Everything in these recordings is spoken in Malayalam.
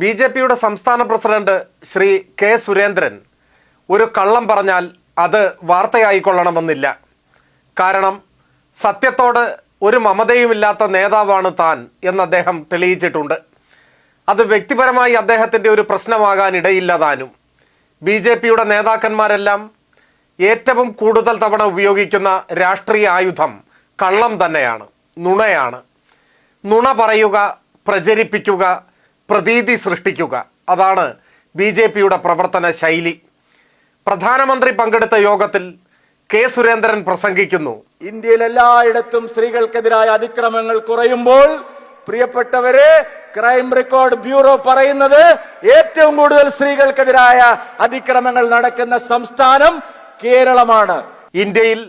ബി ജെ പിയുടെ സംസ്ഥാന പ്രസിഡന്റ് ശ്രീ കെ സുരേന്ദ്രൻ ഒരു കള്ളം പറഞ്ഞാൽ അത് വാർത്തയായിക്കൊള്ളണമെന്നില്ല. കാരണം സത്യത്തോട് ഒരു മമതയുമില്ലാത്ത നേതാവാണ് താൻ എന്ന് അദ്ദേഹം തെളിയിച്ചിട്ടുണ്ട്. അത് വ്യക്തിപരമായി അദ്ദേഹത്തിന്റെ ഒരു പ്രശ്നമാകാൻ ഇടയില്ല താനും. ബി ജെ പിയുടെ നേതാക്കന്മാരെല്ലാം ഏറ്റവും കൂടുതൽ തവണ ഉപയോഗിക്കുന്ന രാഷ്ട്രീയ ആയുധം കള്ളം തന്നെയാണ് നുണയാണ്. നുണ പറയുക പ്രചരിപ്പിക്കുക പ്രതീതി സൃഷ്ടിക്കുക. അതാണ് ബി ജെ പിയുടെ പ്രവർത്തന ശൈലി. പ്രധാനമന്ത്രി പങ്കെടുത്ത യോഗത്തിൽ കെ സുരേന്ദ്രൻ പ്രസംഗിക്കുന്നു. ഇന്ത്യയിൽ എല്ലായിടത്തും സ്ത്രീകൾക്കെതിരായ അതിക്രമങ്ങൾ കുറയുമ്പോൾ പ്രിയപ്പെട്ടവരെ ക്രൈം റെക്കോർഡ് ബ്യൂറോ പറയുന്നത് ഏറ്റവും കൂടുതൽ സ്ത്രീകൾക്കെതിരായ അതിക്രമങ്ങൾ നടക്കുന്ന സംസ്ഥാനം കേരളമാണ്. ഇന്ത്യയിൽ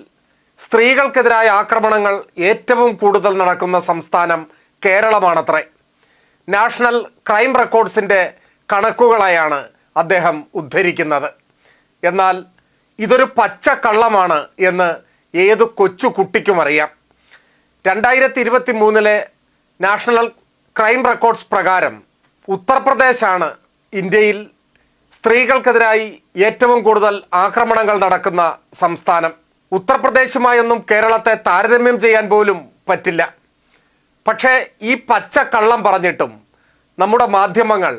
സ്ത്രീകൾക്കെതിരായ ആക്രമണങ്ങൾ ഏറ്റവും കൂടുതൽ നടക്കുന്ന സംസ്ഥാനം കേരളമാണത്രേ. നാഷണൽ ക്രൈം റെക്കോർഡ്സിന്റെ കണക്കുകളായാണ് അദ്ദേഹം ഉദ്ധരിക്കുന്നത്. എന്നാൽ ഇതൊരു പച്ച കള്ളമാണ് എന്ന് ഏത് കൊച്ചു കുട്ടിക്കും അറിയാം. രണ്ടായിരത്തി ഇരുപത്തി മൂന്നിലെ നാഷണൽ ക്രൈം റെക്കോർഡ്സ് പ്രകാരം ഉത്തർപ്രദേശാണ് ഇന്ത്യയിൽ സ്ത്രീകൾക്കെതിരായി ഏറ്റവും കൂടുതൽ ആക്രമണങ്ങൾ നടക്കുന്ന സംസ്ഥാനം. ഉത്തർപ്രദേശുമായൊന്നും കേരളത്തെ താരതമ്യം ചെയ്യാൻ പോലും പറ്റില്ല. പക്ഷേ ഈ പച്ച കള്ളം പറഞ്ഞിട്ടും നമ്മുടെ മാധ്യമങ്ങൾ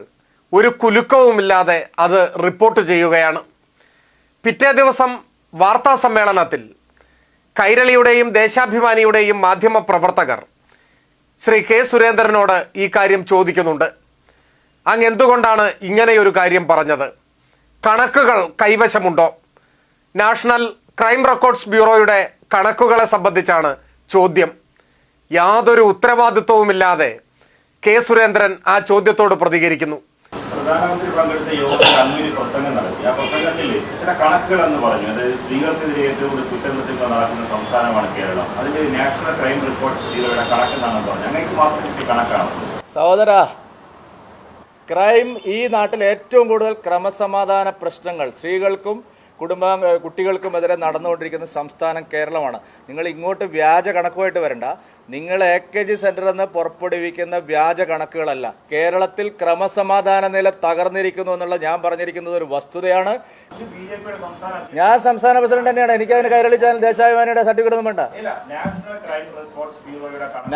ഒരു കുലുക്കവുമില്ലാതെ അത് റിപ്പോർട്ട് ചെയ്യുകയാണ്. പിറ്റേ ദിവസം വാർത്താ സമ്മേളനത്തിൽ കൈരളിയുടെയും ദേശാഭിമാനിയുടെയും മാധ്യമ പ്രവർത്തകർ ശ്രീ കെ സുരേന്ദ്രനോട് ഈ കാര്യം ചോദിക്കുന്നുണ്ട്. അങ്ങ് എന്തുകൊണ്ടാണ് ഇങ്ങനെയൊരു കാര്യം പറഞ്ഞത്? കണക്കുകൾ കൈവശമുണ്ടോ? നാഷണൽ ക്രൈം റെക്കോർഡ്സ് ബ്യൂറോയുടെ കണക്കുകളെ സംബന്ധിച്ചാണ് ചോദ്യം. യാതൊരു ഉത്തരവാദിത്വവുമില്ലാതെ കെ സുരേന്ദ്രൻ ആ ചോദ്യത്തോട് പ്രതികരിക്കുന്നു. പ്രധാനമന്ത്രി പങ്കെടുത്ത യോഗത്തിൽ അങ്ങൊരു പ്രസംഗം നടത്തി. ആ പ്രസംഗത്തിൽ ചില കണക്കുകൾ എന്ന് പറഞ്ഞു. അതായത് സ്ത്രീകൾക്കെതിരെ ഏറ്റവും കൂടുതൽ കുറ്റകൃത്യങ്ങൾ നടക്കുന്ന സംസ്ഥാനമാണ് കേരളം. അതിന്റെ നാഷണൽ ക്രൈം റിപ്പോർട്ട് സ്ത്രീകളുടെ മാത്രം കിട്ടിയ കണക്കാണ്? സഹോദര ക്രൈം ഈ നാട്ടിൽ ഏറ്റവും കൂടുതൽ ക്രമസമാധാന പ്രശ്നങ്ങൾ സ്ത്രീകൾക്കും കുടുംബ കുട്ടികൾക്കുമെതിരെ നടന്നുകൊണ്ടിരിക്കുന്ന സംസ്ഥാനം കേരളമാണ്. നിങ്ങൾ ഇങ്ങോട്ട് വ്യാജ കണക്കുമായിട്ട് വരണ്ട. നിങ്ങൾ എ കെ ജി സെന്റർ എന്ന് പുറപ്പെടുവിക്കുന്ന വ്യാജ കണക്കുകളല്ല. കേരളത്തിൽ ക്രമസമാധാന നില തകർന്നിരിക്കുന്നു എന്നുള്ള ഞാൻ പറഞ്ഞിരിക്കുന്നത് ഒരു വസ്തുതയാണ്. ഞാൻ സംസ്ഥാന പ്രസിഡന്റ് തന്നെയാണ്. എനിക്ക് അതിന് കൈരളി ചാനൽ ദേശാഭിമാനിയുടെ സർട്ടിഫിക്കറ്റ് ഒന്നും വേണ്ട.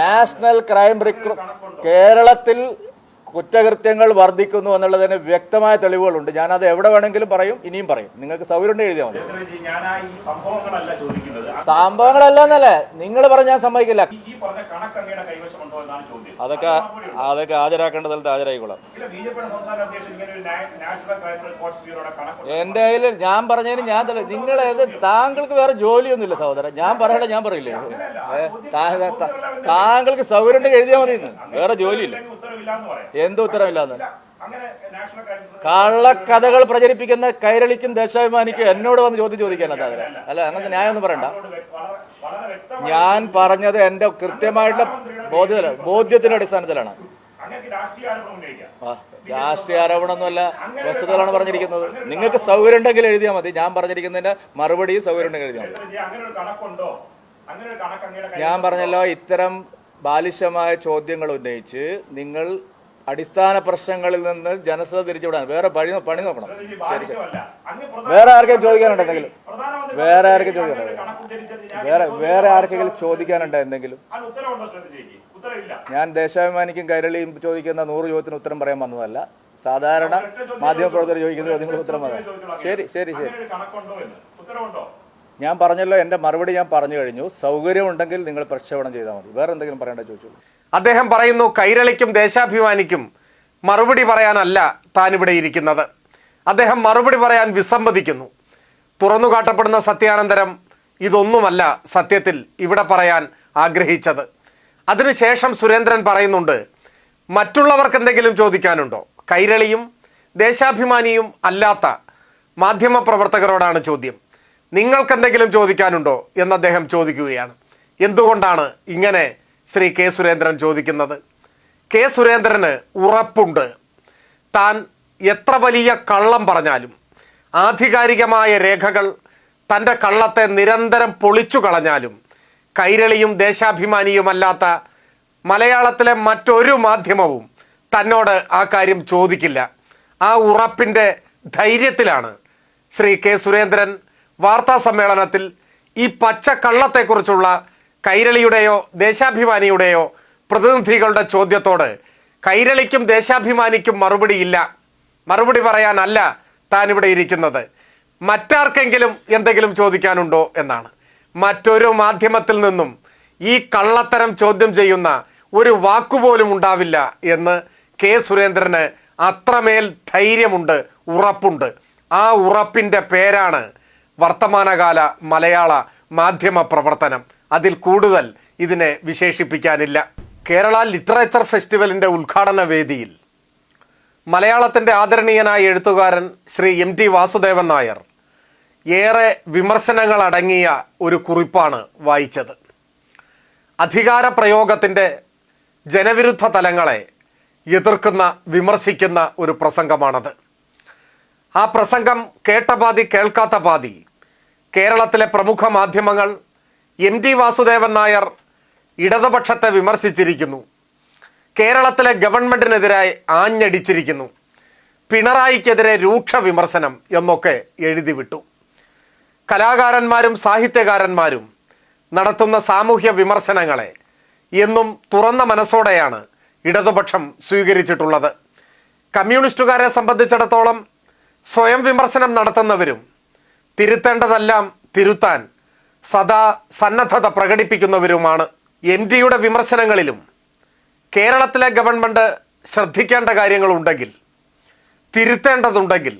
നാഷണൽ ക്രൈം റിക്രൂ കേരളത്തിൽ കുറ്റകൃത്യങ്ങൾ വർദ്ധിക്കുന്നു എന്നുള്ളതിന് വ്യക്തമായ തെളിവുകളുണ്ട്. ഞാനത് എവിടെ വേണമെങ്കിലും പറയും ഇനിയും പറയും. നിങ്ങൾക്ക് സൗകര്യം എഴുതിയാൽ മതി. സംഭവങ്ങളല്ല എന്നല്ലേ. നിങ്ങൾ പറഞ്ഞ ഞാൻ സമ്മതിക്കില്ല അതൊക്കെ അതൊക്കെ ഹാജരാക്കേണ്ട സ്ഥലത്ത് ഹാജരായിക്കോളാം. എന്റെ കയ്യിൽ ഞാൻ പറഞ്ഞതിന് ഞാൻ നിങ്ങളെ താങ്കൾക്ക് വേറെ ജോലിയൊന്നുമില്ല സഹോദരൻ. ഞാൻ പറയണ്ട ഞാൻ പറയില്ലേ? താങ്കൾക്ക് സൗകര്യം ഉണ്ടെങ്കിൽ എഴുതിയാൽ മതി. വേറെ ജോലിയില്ല. എന്ത് ഉത്തരവില്ലാന്ന്? കള്ളക്കഥകൾ പ്രചരിപ്പിക്കുന്ന കൈരളിക്കും ദേശാഭിമാനിക്കും എന്നോട് വന്ന് ചോദ്യം ചോദിക്കാനല്ല അല്ല അങ്ങനത്തെ ന്യായമൊന്നും പറയണ്ട. ഞാൻ പറഞ്ഞത് എന്റെ കൃത്യമായിട്ടുള്ള ബോധ്യത്തില ബോധ്യത്തിന്റെ അടിസ്ഥാനത്തിലാണ്. രാഷ്ട്രീയ ആരോപണമൊന്നുമല്ല. വസ്തുതകളാണ് പറഞ്ഞിരിക്കുന്നത്. നിങ്ങൾക്ക് സൗകര്യം ഉണ്ടെങ്കിൽ എഴുതിയാൽ മതി. ഞാൻ പറഞ്ഞിരിക്കുന്നതിന്റെ മറുപടി സൗകര്യം ഉണ്ടെങ്കിൽ എഴുതിയാൽ മതി ഞാൻ പറഞ്ഞല്ലോ ഇത്തരം ബാലിശമായ ചോദ്യങ്ങൾ ഉന്നയിച്ച് നിങ്ങൾ അടിസ്ഥാന പ്രശ്നങ്ങളിൽ നിന്ന് ജനശ്രദ്ധ തിരിച്ചുവിടാൻ. വേറെ പണി പണി നോക്കണം. ശരി വേറെ ആർക്കെങ്കിലും ചോദിക്കാനുണ്ടെങ്കിലും വേറെ ആർക്കും ചോദിക്കാനുണ്ടെങ്കിൽ വേറെ വേറെ ആർക്കെങ്കിലും ചോദിക്കാനുണ്ടോ? എന്തെങ്കിലും? ഞാൻ ദേശാഭിമാനിക്കും കൈരളിയും ചോദിക്കുന്ന നൂറ് ചോദ്യത്തിന് ഉത്തരം പറയാൻ വന്നതല്ല. സാധാരണ മാധ്യമപ്രവർത്തകർ ചോദിക്കുന്ന ചോദ്യങ്ങൾക്ക് ഉത്തരം പറയാം ശരി ശരി ശരി. ഞാൻ പറഞ്ഞല്ലോ എന്റെ മറുപടി ഞാൻ പറഞ്ഞു കഴിഞ്ഞു. സൗകര്യമുണ്ടെങ്കിൽ നിങ്ങൾ പ്രക്ഷേപണം ചെയ്താൽ മതി. വേറെ എന്തെങ്കിലും പറയേണ്ട ചോദിച്ചോളൂ അദ്ദേഹം പറയുന്നു കൈരളിക്കും ദേശാഭിമാനിക്കും മറുപടി പറയാനല്ല താൻ ഇവിടെ ഇരിക്കുന്നത്. അദ്ദേഹം മറുപടി പറയാൻ വിസമ്മതിക്കുന്നു. തുറന്നു കാട്ടപ്പെടുന്ന സത്യാനന്തരം ഇതൊന്നുമല്ല സത്യത്തിൽ ഇവിടെ പറയാൻ ആഗ്രഹിച്ചത്. അതിനുശേഷം സുരേന്ദ്രൻ പറയുന്നുണ്ട് മറ്റുള്ളവർക്ക് എന്തെങ്കിലും ചോദിക്കാനുണ്ടോ? കൈരളിയും ദേശാഭിമാനിയും അല്ലാത്ത മാധ്യമപ്രവർത്തകരോടാണ് ചോദ്യം. നിങ്ങൾക്കെന്തെങ്കിലും ചോദിക്കാനുണ്ടോ? എന്ന് അദ്ദേഹം ചോദിക്കുകയാണ്. എന്തുകൊണ്ടാണ് ഇങ്ങനെ ശ്രീ കെ സുരേന്ദ്രൻ ചോദിക്കുന്നത്? കെ സുരേന്ദ്രന് ഉറപ്പുണ്ട്. താൻ എത്ര വലിയ കള്ളം പറഞ്ഞാലും ആധികാരികമായ രേഖകൾ തന്റെ കള്ളത്തെ നിരന്തരം പൊളിച്ചു കളഞ്ഞാലും കൈരളിയും ദേശാഭിമാനിയുമല്ലാത്ത മലയാളത്തിലെ മറ്റൊരു മാധ്യമവും തന്നോട് ആ കാര്യം ചോദിക്കില്ല. ആ ഉറപ്പിന്റെ ധൈര്യത്തിലാണ് ശ്രീ കെ സുരേന്ദ്രൻ വാർത്താ സമ്മേളനത്തിൽ ഈ പച്ചക്കള്ളത്തെക്കുറിച്ചുള്ള കൈരളിയുടെയോ ദേശാഭിമാനിയുടെയോ പ്രതിനിധികളുടെ ചോദ്യത്തോട് കൈരളിക്കും ദേശാഭിമാനിക്കും മറുപടിയില്ല മറുപടി പറയാനല്ല താൻ ഇവിടെ ഇരിക്കുന്നത്. മറ്റാർക്കെങ്കിലും എന്തെങ്കിലും ചോദിക്കാനുണ്ടോ എന്നാണ്. മറ്റൊരു മാധ്യമത്തിൽ നിന്നും ഈ കള്ളത്തരം ചോദ്യം ചെയ്യുന്ന ഒരു വാക്കുപോലും ഉണ്ടാവില്ല എന്ന് കെ സുരേന്ദ്രന് അത്രമേൽ ധൈര്യമുണ്ട് ഉറപ്പുണ്ട്. ആ ഉറപ്പിന്റെ പേരാണ് വർത്തമാനകാല മലയാള മാധ്യമ പ്രവർത്തനം. അതിൽ കൂടുതൽ ഇതിനെ വിശേഷിപ്പിക്കാനില്ല. കേരള ലിറ്ററേച്ചർ ഫെസ്റ്റിവലിന്റെ ഉദ്ഘാടന വേദിയിൽ മലയാളത്തിന്റെ ആദരണീയനായ എഴുത്തുകാരൻ ശ്രീ എം ടി വാസുദേവൻ നായർ ഏറെ വിമർശനങ്ങൾ അടങ്ങിയ ഒരു കുറിപ്പാണ് വായിച്ചത്. അധികാര പ്രയോഗത്തിന്റെ ജനവിരുദ്ധ തലങ്ങളെ എതിർക്കുന്ന വിമർശിക്കുന്ന ഒരു പ്രസംഗമാണത്. ആ പ്രസംഗം കേട്ട പാതി കേൾക്കാത്ത പാതി കേരളത്തിലെ പ്രമുഖ മാധ്യമങ്ങൾ എം ടി വാസുദേവൻ നായർ ഇടതുപക്ഷത്തെ വിമർശിച്ചിരിക്കുന്നു. കേരളത്തിലെ ഗവൺമെന്റിനെതിരായി ആഞ്ഞടിച്ചിരിക്കുന്നു. പിണറായിക്കെതിരെ രൂക്ഷ വിമർശനം എന്നൊക്കെ എഴുതി വിട്ടു. കലാകാരന്മാരും സാഹിത്യകാരന്മാരും നടത്തുന്ന സാമൂഹ്യ വിമർശനങ്ങളെ എന്നും തുറന്ന മനസ്സോടെയാണ് ഇടതുപക്ഷം സ്വീകരിച്ചിട്ടുള്ളത്. കമ്മ്യൂണിസ്റ്റുകാരെ സംബന്ധിച്ചിടത്തോളം സ്വയം വിമർശനം നടത്തുന്നവരും തിരുത്തേണ്ടതെല്ലാം തിരുത്താൻ സദാ സന്നദ്ധത പ്രകടിപ്പിക്കുന്നവരുമാണ്. എം ഡിയുടെ വിമർശനങ്ങളിലും കേരളത്തിലെ ഗവൺമെന്റ് ശ്രദ്ധിക്കേണ്ട കാര്യങ്ങളുണ്ടെങ്കിൽ തിരുത്തേണ്ടതുണ്ടെങ്കിൽ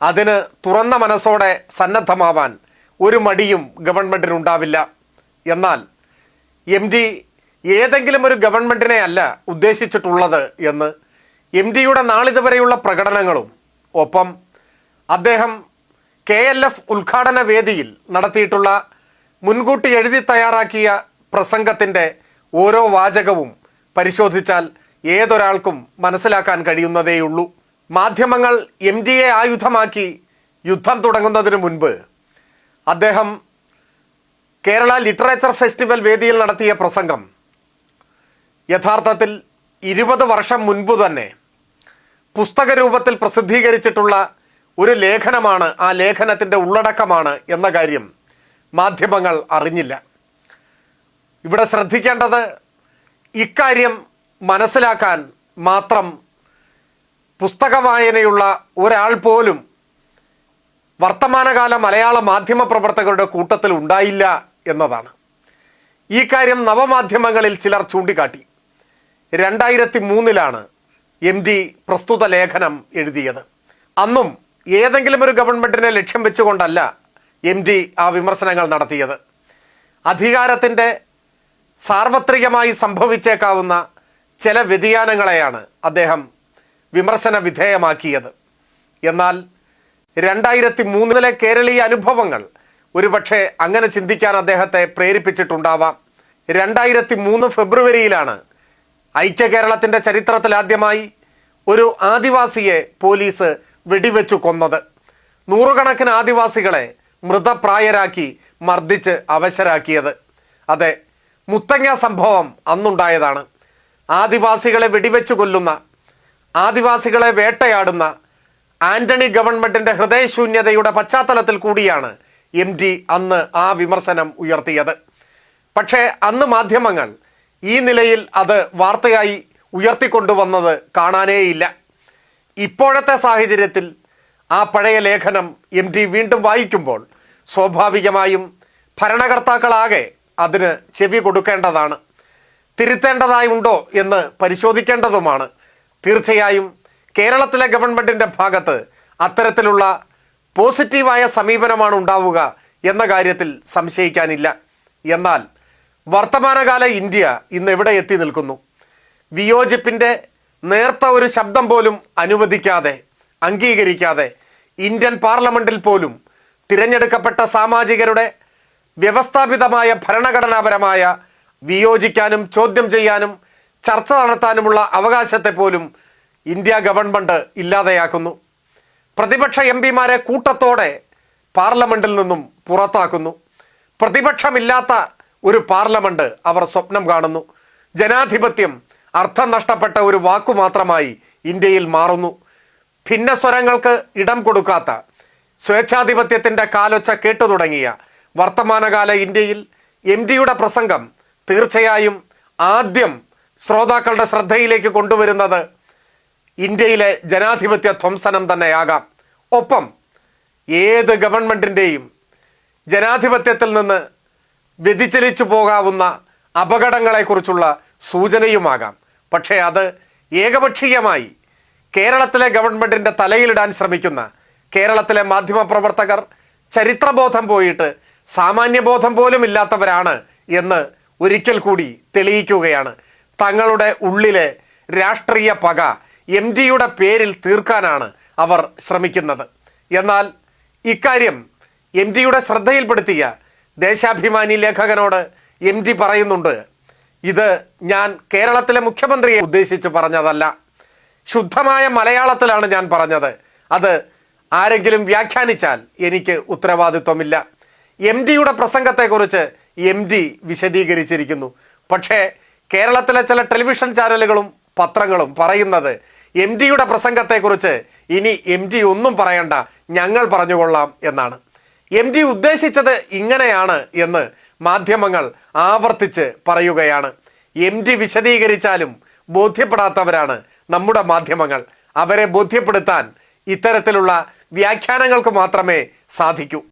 അതിന് തുറന്ന മനസ്സോടെ സന്നദ്ധമാവാൻ ഒരു മടിയും ഗവൺമെന്റിനുണ്ടാവില്ല എന്നാൽ എം ഡി ഏതെങ്കിലും ഒരു ഗവൺമെന്റിനെ അല്ല ഉദ്ദേശിച്ചിട്ടുള്ളത് എന്ന് എം ഡിയുടെ നാളിതുവരെയുള്ള പ്രകടനങ്ങളും ഒപ്പം അദ്ദേഹം കെ എൽ എഫ് ഉദ്ഘാടന വേദിയിൽ നടത്തിയിട്ടുള്ള മുൻകൂട്ടി എഴുതി തയ്യാറാക്കിയ പ്രസംഗത്തിന്റെ ഓരോ വാചകവും പരിശോധിച്ചാൽ ഏതൊരാൾക്കും മനസ്സിലാക്കാൻ കഴിയുന്നതേയുള്ളൂ. മാധ്യമങ്ങൾ എം ഡിയെ ആയുധമാക്കി യുദ്ധം തുടങ്ങുന്നതിന് മുൻപ് അദ്ദേഹം കേരള ലിറ്ററേച്ചർ ഫെസ്റ്റിവൽ വേദിയിൽ നടത്തിയ പ്രസംഗം. യഥാർത്ഥത്തിൽ ഇരുപത് വർഷം മുൻപ് തന്നെ പുസ്തക രൂപത്തിൽ പ്രസിദ്ധീകരിച്ചിട്ടുള്ള ഒരു ലേഖനമാണ് ആ ലേഖനത്തിന്റെ ഉള്ളടക്കമാണ് എന്ന കാര്യം മാധ്യമങ്ങൾ അറിഞ്ഞില്ല. ഇവിടെ ശ്രദ്ധിക്കേണ്ടത് ഇക്കാര്യം മനസ്സിലാക്കാൻ മാത്രം പുസ്തക വായനയുള്ള ഒരാൾ പോലും വർത്തമാനകാല മലയാള മാധ്യമ പ്രവർത്തകരുടെ കൂട്ടത്തിൽ ഉണ്ടായില്ല എന്നതാണ്. ഈ കാര്യം നവമാധ്യമങ്ങളിൽ ചിലർ ചൂണ്ടിക്കാട്ടി. രണ്ടായിരത്തി മൂന്നിലാണ് എം ഡി പ്രസ്തുത ലേഖനം എഴുതിയത്. അന്നും ഏതെങ്കിലും ഒരു ഗവൺമെന്റിനെ ലക്ഷ്യം വെച്ചുകൊണ്ടല്ല എം ഡി ആ വിമർശനങ്ങൾ നടത്തിയത്. അധികാരത്തിന്റെ സാർവത്രികമായി സംഭവിച്ചേക്കാവുന്ന ചില വ്യതിയാനങ്ങളെയാണ് അദ്ദേഹം വിമർശന വിധേയമാക്കിയത്. എന്നാൽ രണ്ടായിരത്തി മൂന്നിലെ കേരളീയ അനുഭവങ്ങൾ ഒരുപക്ഷെ അങ്ങനെ ചിന്തിക്കാൻ അദ്ദേഹത്തെ പ്രേരിപ്പിച്ചിട്ടുണ്ടാവാം. രണ്ടായിരത്തി മൂന്ന് ഫെബ്രുവരിയിലാണ് ഐക്യ കേരളത്തിന്റെ ചരിത്രത്തിലാദ്യമായി ഒരു ആദിവാസിയെ പോലീസ് വെടിവെച്ചു കൊന്നത്. നൂറുകണക്കിന് ആദിവാസികളെ മൃതപ്രായരാക്കി മർദ്ദിച്ച് അവശരാക്കിയത്. അതെ മുത്തങ്ങ സംഭവം അന്നുണ്ടായതാണ്. ആദിവാസികളെ വെടിവെച്ചു കൊല്ലുന്ന ആദിവാസികളെ വേട്ടയാടുന്ന ആന്റണി ഗവൺമെന്റിന്റെ ഹൃദയശൂന്യതയുടെ പശ്ചാത്തലത്തിൽ കൂടിയാണ് എം അന്ന് ആ വിമർശനം ഉയർത്തിയത്. പക്ഷേ അന്ന് മാധ്യമങ്ങൾ ഈ നിലയിൽ അത് വാർത്തയായി ഉയർത്തിക്കൊണ്ടുവന്നത് കാണാനേയില്ല. ഇപ്പോഴത്തെ സാഹചര്യത്തിൽ ആ പഴയ ലേഖനം എം വീണ്ടും വായിക്കുമ്പോൾ സ്വാഭാവികമായും ഭരണകർത്താക്കളാകെ അതിന് ചെവി കൊടുക്കേണ്ടതാണ്. തിരുത്തേണ്ടതായുണ്ടോ എന്ന് പരിശോധിക്കേണ്ടതുമാണ്. തീർച്ചയായും കേരളത്തിലെ ഗവൺമെന്റിന്റെ ഭാഗത്ത് അത്തരത്തിലുള്ള പോസിറ്റീവായ സമീപനമാണ് ഉണ്ടാവുക എന്ന കാര്യത്തിൽ സംശയിക്കാനില്ല. എന്നാൽ വർത്തമാനകാല ഇന്ത്യ ഇന്ന് എവിടെ എത്തി നിൽക്കുന്നു? വിയോജിപ്പിന്റെ നേർത്ത ഒരു ശബ്ദം പോലും അനുവദിക്കാതെ അംഗീകരിക്കാതെ ഇന്ത്യൻ പാർലമെന്റിൽ പോലും തിരഞ്ഞെടുക്കപ്പെട്ട സാമാജികരുടെ വ്യവസ്ഥാപിതമായ ഭരണഘടനാപരമായ വിയോജിക്കാനും ചോദ്യം ചെയ്യാനും ചർച്ച നടത്താനുമുള്ള അവകാശത്തെ പോലും ഇന്ത്യ ഗവൺമെന്റ് ഇല്ലാതെയാക്കുന്നു. പ്രതിപക്ഷ എം പിമാരെ കൂട്ടത്തോടെ പാർലമെന്റിൽ നിന്നും പുറത്താക്കുന്നു. പ്രതിപക്ഷമില്ലാത്ത ഒരു പാർലമെന്റ് അവർ സ്വപ്നം കാണുന്നു. ജനാധിപത്യം അർത്ഥം നഷ്ടപ്പെട്ട ഒരു വാക്കു മാത്രമായി ഇന്ത്യയിൽ മാറുന്നു. ഭിന്നസ്വരങ്ങൾക്ക് ഇടം കൊടുക്കാത്ത സ്വേച്ഛാധിപത്യത്തിന്റെ കാലൊച്ച കേട്ടു തുടങ്ങിയ വർത്തമാനകാല ഇന്ത്യയിൽ എം ഡിയുടെ പ്രസംഗം തീർച്ചയായും ആദ്യം ശ്രോതാക്കളുടെ ശ്രദ്ധയിലേക്ക് കൊണ്ടുവരുന്നത് ഇന്ത്യയിലെ ജനാധിപത്യ ധ്വംസനം തന്നെയാകാം. ഒപ്പം ഏത് ഗവൺമെന്റിന്റെയും ജനാധിപത്യത്തിൽ നിന്ന് വ്യതിചലിച്ചു പോകാവുന്ന അപകടങ്ങളെക്കുറിച്ചുള്ള സൂചനയുമാകാം. പക്ഷേ അത് ഏകപക്ഷീയമായി കേരളത്തിലെ ഗവൺമെന്റിന്റെ തലയിലിടാൻ ശ്രമിക്കുന്ന കേരളത്തിലെ മാധ്യമപ്രവർത്തകർ ചരിത്രബോധം പോയിട്ട് സാമാന്യബോധം പോലും ഇല്ലാത്തവരാണ് എന്ന് ഒരിക്കൽ കൂടി തെളിയിക്കുകയാണ്. തങ്ങളുടെ ഉള്ളിലെ രാഷ്ട്രീയ പക എം ഡിയുടെ പേരിൽ തീർക്കാനാണ് അവർ ശ്രമിക്കുന്നത്. എന്നാൽ ഇക്കാര്യം എം ഡിയുടെ ശ്രദ്ധയിൽപ്പെടുത്തിയ ദേശാഭിമാനി ലേഖകനോട് എം ഡി പറയുന്നുണ്ട് ഇത് ഞാൻ കേരളത്തിലെ മുഖ്യമന്ത്രിയെ ഉദ്ദേശിച്ച് പറഞ്ഞതല്ല. ശുദ്ധമായ മലയാളത്തിലാണ് ഞാൻ പറഞ്ഞത്. അത് ആരെങ്കിലും വ്യാഖ്യാനിച്ചാൽ എനിക്ക് ഉത്തരവാദിത്വമില്ല. എം ഡിയുടെ പ്രസംഗത്തെക്കുറിച്ച് എം ഡി വിശദീകരിച്ചിരിക്കുന്നു. പക്ഷേ കേരളത്തിലെ ചില ടെലിവിഷൻ ചാനലുകളും പത്രങ്ങളും പറയുന്നത് എം ഡിയുടെ പ്രസംഗത്തെക്കുറിച്ച് ഇനി എം ഡി ഒന്നും പറയണ്ട ഞങ്ങൾ പറഞ്ഞുകൊള്ളാം എന്നാണ്. എം ഡി ഉദ്ദേശിച്ചത് ഇങ്ങനെയാണ് എന്ന് മാധ്യമങ്ങൾ ആവർത്തിച്ച് പറയുകയാണ്. എം ഡി വിശദീകരിച്ചാലും ബോധ്യപ്പെടാത്തവരാണ് നമ്മുടെ മാധ്യമങ്ങൾ. അവരെ ബോധ്യപ്പെടുത്താൻ ഇത്തരത്തിലുള്ള വ്യാഖ്യാനങ്ങൾക്ക് മാത്രമേ സാധിക്കൂ.